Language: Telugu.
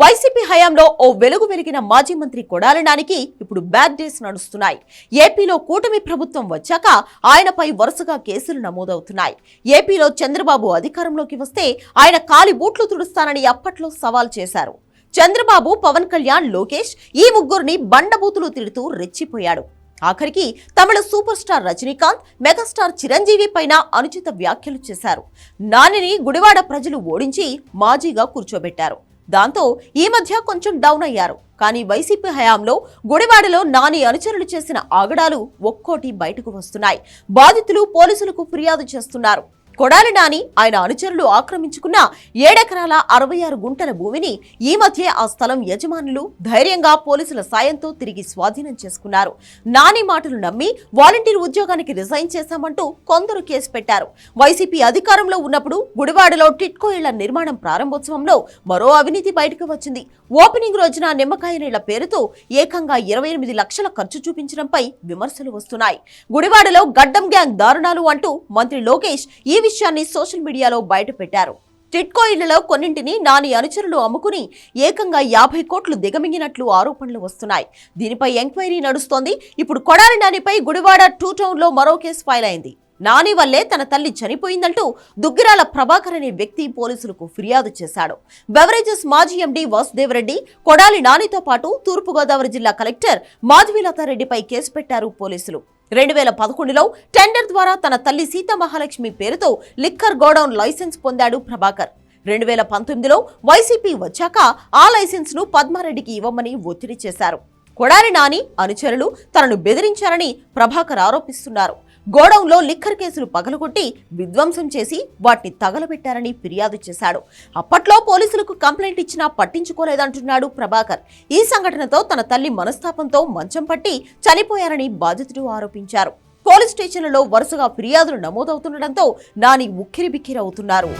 వైసీపీ హయాంలో ఓ వెలుగు వెలిగిన మాజీ మంత్రి కొడాలి నానికి ఇప్పుడు బ్యాడ్ డేస్ నడుస్తున్నాయి. ఏపీలో కూటమి ప్రభుత్వం వచ్చాక ఆయనపై వరుసగా కేసులు నమోదవుతున్నాయి. ఏపీలో చంద్రబాబు అధికారంలోకి వస్తే ఆయన కాలి బూట్లు తుడుస్తానని అప్పట్లో సవాల్ చేశారు. చంద్రబాబు పవన్ కళ్యాణ్ లోకేష్ ఈ ముగ్గురిని బండబూతులు తిడుతూ రెచ్చిపోయాడు. ఆఖరికి Tamil super star Rajinikanth megastar Chiranjeevi పైన అనుచిత వ్యాఖ్యలు చేశారు. నానిని గుడివాడ ప్రజలు ఓడించి మాజీగా కూర్చోబెట్టారు. దాంతో ఈ మధ్య కొంచెం డౌన్ అయ్యారు. కానీ వైసీపీ హయాంలో గుడివాడలో నాని అనుచరులు చేసిన ఆగడాలు ఒక్కోటి బయటకు వస్తున్నాయి. బాధితులు పోలీసులకు ఫిర్యాదు చేస్తున్నారు. కొడాలి నాని ఆయన అనుచరులు ఆక్రమించుకున్న ఏడెకరాల అరవై ఆరు గుంటల భూమిని ఈ మధ్య ఆ స్థలం యజమానులు ధైర్యంగా పోలీసుల సాయంతో తిరిగి స్వాధీనం చేసుకున్నారు. నాని మాటలు నమ్మి వాలంటీర్ ఉద్యోగానికి రిజైన్ చేశామంటూ కొందరు కేసు పెట్టారు. వైసీపీ అధికారంలో ఉన్నప్పుడు గుడివాడలో టిట్కో ఇళ్ళ నిర్మాణం ప్రారంభోత్సవంలో మరో అవినీతి బయటకు వచ్చింది. ఓపెనింగ్ రోజున నిమ్మకాయ నీళ్ళ పేరుతో ఏకంగా ఇరవై ఎనిమిది లక్షల ఖర్చు చూపించడంపై విమర్శలు వస్తున్నాయి. గుడివాడలో గడ్డం గ్యాంగ్ దారుణాలు అంటూ మంత్రి లోకేష్ ఈ విషయాన్ని సోషల్ మీడియాలో బయటపెట్టారు. టిట్కో ఇళ్ళలో కొన్నింటిని నాని అనుచరులు అమ్ముకుని ఏకంగా యాభై కోట్లు దిగమింగినట్లు ఆరోపణలు వస్తున్నాయి. దీనిపై ఎంక్వైరీ నడుస్తోంది. ఇప్పుడు కొడాలి నానిపై గుడివాడ టూ టౌన్లో మరో కేసు ఫైల్ అయింది. నాని వల్లే తన తల్లి చనిపోయిందంటూ దుగ్గిరాల ప్రభాకర్ అనే వ్యక్తి పోలీసులకు ఫిర్యాదు చేశాడు. బెవరేజెస్ మాజీ ఎండీ వాసుదేవరెడ్డి కొడాలి నానితో పాటు తూర్పుగోదావరి జిల్లా కలెక్టర్ మాధవీలతారెడ్డిపై కేసు పెట్టారు పోలీసులు. రెండు వేల పదకొండులో టెండర్ ద్వారా తన తల్లి సీతామహాలక్ష్మి పేరుతో లిక్కర్ గోడౌన్ లైసెన్స్ పొందాడు ప్రభాకర్. రెండు వేల పంతొమ్మిదిలో వైసీపీ వచ్చాక ఆ లైసెన్స్ను పద్మారెడ్డికి ఇవ్వమని ఒత్తిడి చేశారు. కొడారి నాని అనుచరులు తనను బెదిరించారని ప్రభాకర్ ఆరోపిస్తున్నారు. గోడౌన్లో లిక్కర్ కేసులు పగలగొట్టి విధ్వంసం చేసి వాటిని తగలబెట్టారని ఫిర్యాదు చేశాడు. అప్పట్లో పోలీసులకు కంప్లైంట్ ఇచ్చినా పట్టించుకోలేదంటున్నాడు ప్రభాకర్. ఈ సంఘటనతో తన తల్లి మనస్తాపంతో మంచం పట్టి చనిపోయారని బాధితుడు ఆరోపించారు. పోలీస్ స్టేషన్లలో వరుసగా ఫిర్యాదులు నమోదవుతుండటంతో నాని ఉక్కిరిబిక్కిరవుతున్నారు.